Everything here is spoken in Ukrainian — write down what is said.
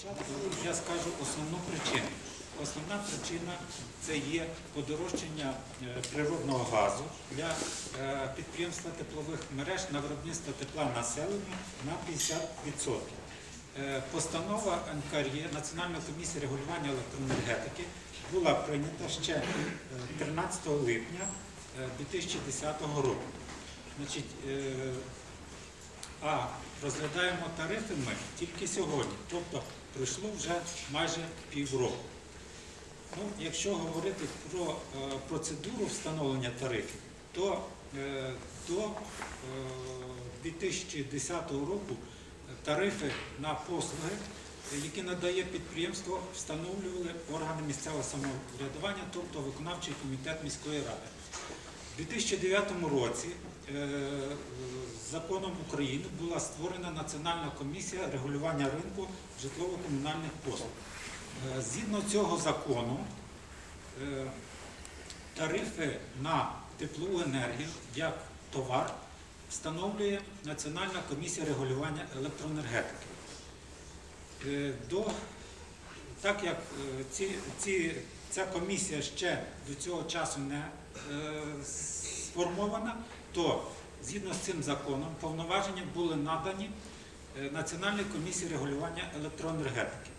Спочатку я скажу основну причину. Основна причина це є подорожчання е, природного газу для е, підприємства теплових мереж на виробництво тепла населення на 50%. Е, Постанова НКРЄ Національної комісії регулювання електроенергетики була прийнята ще е, 13 липня е, 2010 року. Значить, а розглядаємо тарифи ми тільки сьогодні, тобто пройшло вже майже півроку. Ну, якщо говорити про е, процедуру встановлення тарифів, то е, до е, 2010 року тарифи на послуги, е, які надає підприємство, встановлювали органи місцевого самоврядування, тобто виконавчий комітет міської ради. У 2009 році е, законом України була створена Національна комісія регулювання ринку житлово-комунальних послуг. Е, Згідно цього закону, е, тарифи на теплову енергію як товар встановлює Національна комісія регулювання електроенергетики. До, так як е, ці, ці, ця комісія ще до цього часу не е, сформована, то згідно з цим законом повноваження були надані е, Національній комісії регулювання електроенергетики.